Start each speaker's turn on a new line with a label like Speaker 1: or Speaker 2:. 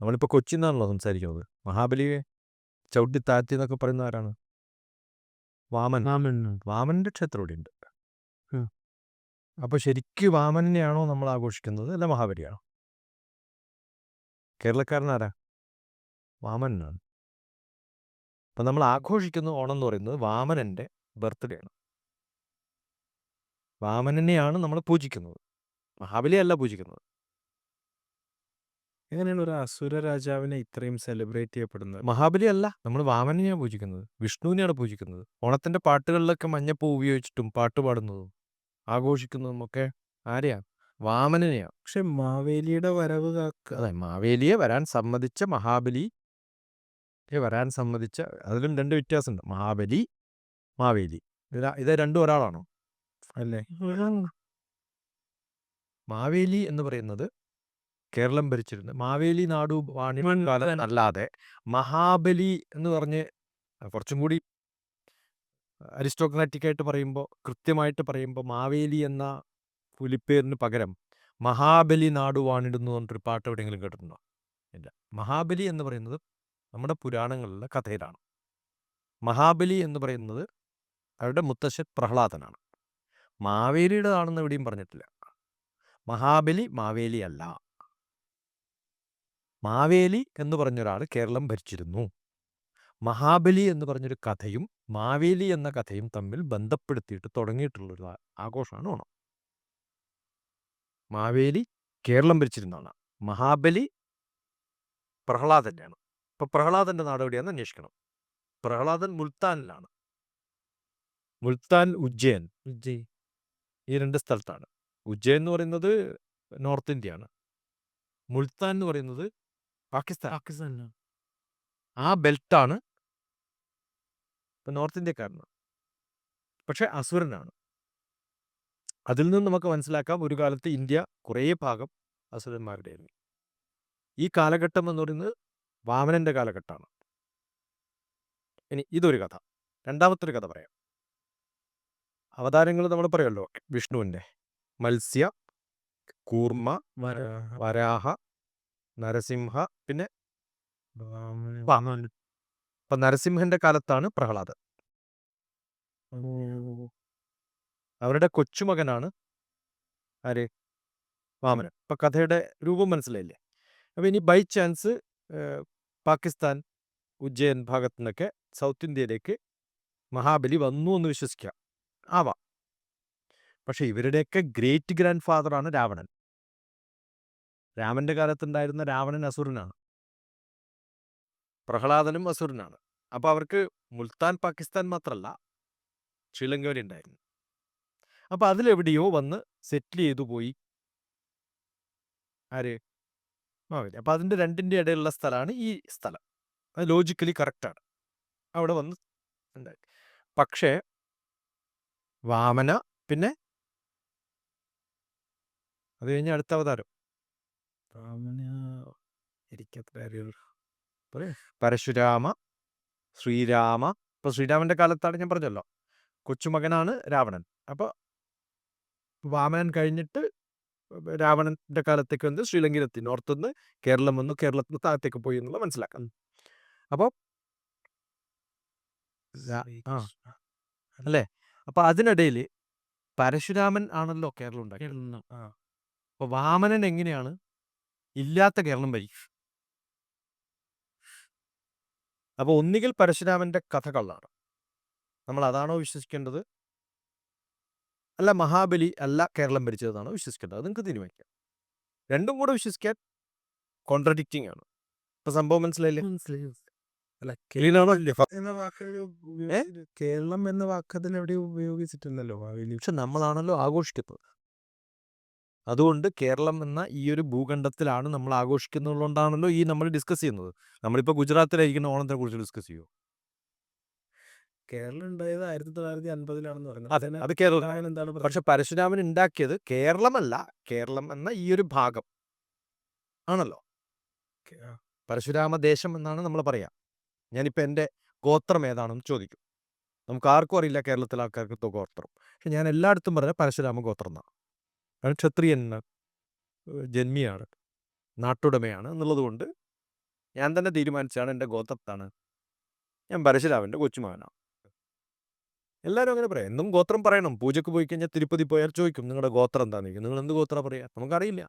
Speaker 1: നമ്മളിപ്പോൾ കൊച്ചി നിന്നാണല്ലോ സംസാരിക്കുന്നത്. മഹാബലിയെ ചവിട്ടി താഴ്ത്തി എന്നൊക്കെ പറയുന്ന ആരാണ്? വാമൻ.
Speaker 2: വാമൻ
Speaker 1: വാമന്റെ ക്ഷേത്രം ഇവിടെ ഉണ്ട്
Speaker 2: അപ്പൊ
Speaker 1: അപ്പോൾ ശരിക്ക് വാമനെയാണോ നമ്മൾ ആഘോഷിക്കുന്നത് അല്ല മഹാബലിയാണോ? കേരളക്കാരനാരാ വാമനാണ് അപ്പം നമ്മൾ ആഘോഷിക്കുന്ന ഓണം എന്ന് പറയുന്നത് വാമനന്റെ ബർത്ത്ഡേ ആണ്. വാമനെയാണ് നമ്മൾ പൂജിക്കുന്നത്. മഹാബലിയല്ല പൂജിക്കുന്നത്.
Speaker 2: എങ്ങനെയാണ് ഒരു അസുര രാജാവിനെ ഇത്രയും സെലിബ്രേറ്റ് ചെയ്യപ്പെടുന്നത്?
Speaker 1: മഹാബലി അല്ല നമ്മൾ വാമനെയാണ് പൂജിക്കുന്നത്. വിഷ്ണുവിനെയാണ് പൂജിക്കുന്നത്. ഓണത്തിന്റെ പാട്ടുകളിലൊക്കെ മഞ്ഞപ്പൂ ഉപയോഗിച്ചിട്ടും പാട്ട് പാടുന്നതും ആഘോഷിക്കുന്നതും ഒക്കെ ആരെയാ? വാമനെയാണ്
Speaker 2: പക്ഷെ മാവേലിയുടെ വരവ്
Speaker 1: അതെ മാവേലിയെ വരാൻ സമ്മതിച്ച മഹാബലി വരാൻ സമ്മതിച്ച അതിലും രണ്ട് വ്യത്യാസമുണ്ട്. മഹാബലി മാവേലി. ഇത് രണ്ടും ഒരാളാണോ?
Speaker 2: അല്ലേ?
Speaker 1: മാവേലി എന്ന് പറയുന്നത് കേരളം ഭരിച്ചിരുന്നത്. മാവേലി നാടു വാണി കാലം അല്ലാതെ മഹാബലി എന്ന് പറഞ്ഞ് കുറച്ചും കൂടി അരിസ്റ്റോക്രാറ്റിക് ആയിട്ട് പറയുമ്പോൾ കൃത്യമായിട്ട് പറയുമ്പോൾ മാവേലി എന്ന പുലിപ്പേരിന് പകരം മഹാബലി നാടു വാണിടുന്നു പറഞ്ഞിട്ടൊരു പാട്ട് എവിടെയെങ്കിലും കേട്ടിട്ടുണ്ടോ? ഇല്ല. മഹാബലി എന്ന് പറയുന്നത് നമ്മുടെ പുരാണങ്ങളിലെ കഥയിലാണ്. മഹാബലി എന്ന് പറയുന്നത് അവരുടെ മുത്തശ്ശൻ പ്രഹ്ലാദനാണ്. മാവേലിയുടേതാണെന്ന് എവിടെയും പറഞ്ഞിട്ടില്ല. മഹാബലി മാവേലി അല്ല. മാവേലി എന്ന് പറഞ്ഞൊരാൾ കേരളം ഭരിച്ചിരുന്നു. മഹാബലി എന്ന് പറഞ്ഞൊരു കഥയും മാവേലി എന്ന കഥയും തമ്മിൽ ബന്ധപ്പെടുത്തിയിട്ട് തുടങ്ങിയിട്ടുള്ളൊരു ആഘോഷമാണ് ഓണം. മാവേലി കേരളം ഭരിച്ചിരുന്നതാണ്. മഹാബലി പ്രഹ്ലാദന്റെയാണ് ഇപ്പൊ പ്രഹ്ലാദന്റെ നാട് എവിടെയാണെന്ന് അന്വേഷിക്കണം. പ്രഹ്ലാദൻ മുൽത്താനിലാണ്. മുൽത്താൻ ഉജ്ജയൻ.
Speaker 2: ഉജ്ജയ്
Speaker 1: ഈ രണ്ട് സ്ഥലത്താണ്. ഉജ്ജയൻ എന്ന് പറയുന്നത് നോർത്ത് ഇന്ത്യയാണ്. മുൽത്താൻ എന്ന് പറയുന്നത് പാകിസ്ഥാൻ.
Speaker 2: പാകിസ്ഥാനിലാണ്
Speaker 1: ആ ബെൽറ്റാണ് ഇപ്പം നോർത്ത് ഇന്ത്യക്കാരനാണ്. പക്ഷെ അസുരനാണ്. അതിൽ നിന്ന് നമുക്ക് മനസ്സിലാക്കാം ഒരു കാലത്ത് ഇന്ത്യ കുറേ ഭാഗം അസുരന്മാരുടെ ആയിരുന്നു ഈ കാലഘട്ടം എന്ന് പറയുന്നത് വാമനന്റെ കാലഘട്ടമാണ്. ഇനി ഇതൊരു കഥ. രണ്ടാമത്തെ ഒരു കഥ പറയാം. അവതാരങ്ങൾ നമ്മൾ പറയുമല്ലോ വിഷ്ണുവിന്റെ. മത്സ്യ കൂർമ്മ
Speaker 2: വരാഹ
Speaker 1: നരസിംഹ പിന്നെ അപ്പൊ. നരസിംഹന്റെ കാലത്താണ് പ്രഹ്ലാദൻ. അവരുടെ കൊച്ചുമകനാണ് ആര്? വാമനൻ. ഇപ്പൊ കഥയുടെ രൂപം മനസ്സിലായില്ലേ? അപ്പൊ ഇനി ബൈ ചാൻസ് പാകിസ്ഥാൻ ഉജ്ജയൻ ഭാഗത്തു നിന്നൊക്കെ സൗത്ത് ഇന്ത്യയിലേക്ക് മഹാബലി വന്നു എന്ന് വിശ്വസിക്കാം. ആവാം. പക്ഷെ ഇവരുടെയൊക്കെ ഗ്രേറ്റ് ഗ്രാൻഡ് ഫാദറാണ് രാവണൻ. രാമന്റെ കാലത്തുണ്ടായിരുന്ന രാവണൻ അസുരനാണ്. പ്രഹ്ലാദനും അസുരനാണ്. അപ്പൊ അവർക്ക് മുൽത്താൻ പാകിസ്ഥാൻ മാത്രമല്ല ശ്രീലങ്ക വരെ ഉണ്ടായിരുന്നു. അപ്പൊ അതിലെവിടെയോ വന്ന് സെറ്റിൽ ചെയ്തു പോയി. ആര്? മാവേലി. അപ്പൊ അതിന്റെ രണ്ടിന്റെ ഇടയിലുള്ള സ്ഥലമാണ് ഈ സ്ഥലം. അത് ലോജിക്കലി കറക്റ്റാണ് അവിടെ വന്ന് ഉണ്ടായി പക്ഷേ വാമന പിന്നെ? അത് കഴിഞ്ഞ് അടുത്ത അവതാരം. പരശുരാമ ശ്രീരാമ. ഇപ്പൊ ശ്രീരാമന്റെ കാലത്താണ് ഞാൻ പറഞ്ഞല്ലോ. കൊച്ചുമകനാണ് രാവണൻ. അപ്പൊ വാമനൻ കഴിഞ്ഞിട്ട് രാവണന്റെ കാലത്തേക്ക് വന്ന് ശ്രീലങ്കയിലെത്തി. നോർത്ത് നിന്ന് കേരളം വന്നു. കേരളത്തിൽ നിന്ന് താഴത്തേക്ക് പോയി എന്നുള്ള മനസ്സിലാക്കാം. അപ്പോൾ. അല്ലേ? അപ്പൊ അതിനിടയിൽ പരശുരാമൻ ആണല്ലോ കേരളം ഉണ്ടാക്കിയത്. അപ്പൊ വാമനൻ എങ്ങനെയാണ് ഇല്ലാത്ത കേരളം ഭരിക്കും. അപ്പോൾ ഒന്നുകിൽ പരശുരാമന്റെ കഥകളാണ്. നമ്മൾ അതാണോ വിശ്വസിക്കേണ്ടത്? അല്ല മഹാബലി അല്ല കേരളം ഭരിച്ചതെന്നാണോ വിശ്വസിക്കേണ്ടത്? അത് നിങ്ങൾക്ക് തീരുമാനിക്കാം. രണ്ടും കൂടെ വിശ്വസിക്കാൻ കോൺട്രഡിക്റ്റിംഗ് ആണ്. ഇപ്പൊ സംഭവം മനസ്സിലായില്ലേ?
Speaker 2: കേരളം എന്ന വാക്ക് അതിൽ എവിടെ ഉപയോഗിച്ചിട്ടില്ലല്ലോ മാവേലി
Speaker 1: പക്ഷെ നമ്മളാണല്ലോ ആഘോഷിക്കുന്നത്. അതുകൊണ്ട് കേരളം എന്ന ഈ ഒരു ഭൂഖണ്ഡത്തിലാണ് നമ്മൾ ആഘോഷിക്കുന്നതുകൊണ്ടാണല്ലോ ഈ നമ്മൾ ഡിസ്കസ് ചെയ്യുന്നത്. നമ്മളിപ്പോൾ ഗുജറാത്തിലായിരിക്കുന്ന ഓണത്തെ കുറിച്ച് ഡിസ്കസ് ചെയ്യുമോ
Speaker 2: കേരളം ഉണ്ടായത് ആയിരത്തി തൊള്ളായിരത്തി അൻപതിലാണെന്ന് പറയുന്നത്
Speaker 1: അതെ കേരളം.
Speaker 2: എന്താണ്?
Speaker 1: പക്ഷെ പരശുരാമൻ ഉണ്ടാക്കിയത് കേരളമല്ല. കേരളം എന്ന ഈ ഒരു ഭാഗം. ആണല്ലോ? പരശുരാമ ദേശം എന്നാണ് നമ്മൾ പറയാം. ഞാനിപ്പോൾ എന്റെ ഗോത്രം ഏതാണെന്ന് ചോദിക്കും. നമുക്ക് ആർക്കും അറിയില്ല കേരളത്തിലെ ആൾക്കാർക്ക് ഗോത്രം. പക്ഷെ ഞാൻ എല്ലായിടത്തും പറഞ്ഞ പരശുരാമ ഗോത്രം എന്നാണ്. കാരണം ക്ഷത്രിയൻ ജന്മിയാണ് നാട്ടുടമയാണ് എന്നുള്ളതുകൊണ്ട് ഞാൻ തന്നെ തീരുമാനിച്ചാണ് എന്റെ ഗോത്രത്താണ്. ഞാൻ പരശുരാമന്റെ കൊച്ചുമകനാണ്. എല്ലാവരും അങ്ങനെ പറയാം. എന്നും ഗോത്രം പറയണം. പൂജയ്ക്ക് പോയി കഴിഞ്ഞാൽ തിരുപ്പതി പോയാൽ ചോദിക്കും നിങ്ങളുടെ ഗോത്രം എന്താണെന്ന് ചോദിക്കും. നിങ്ങൾ എന്ത് ഗോത്രം പറയുക? നമുക്കറിയില്ല.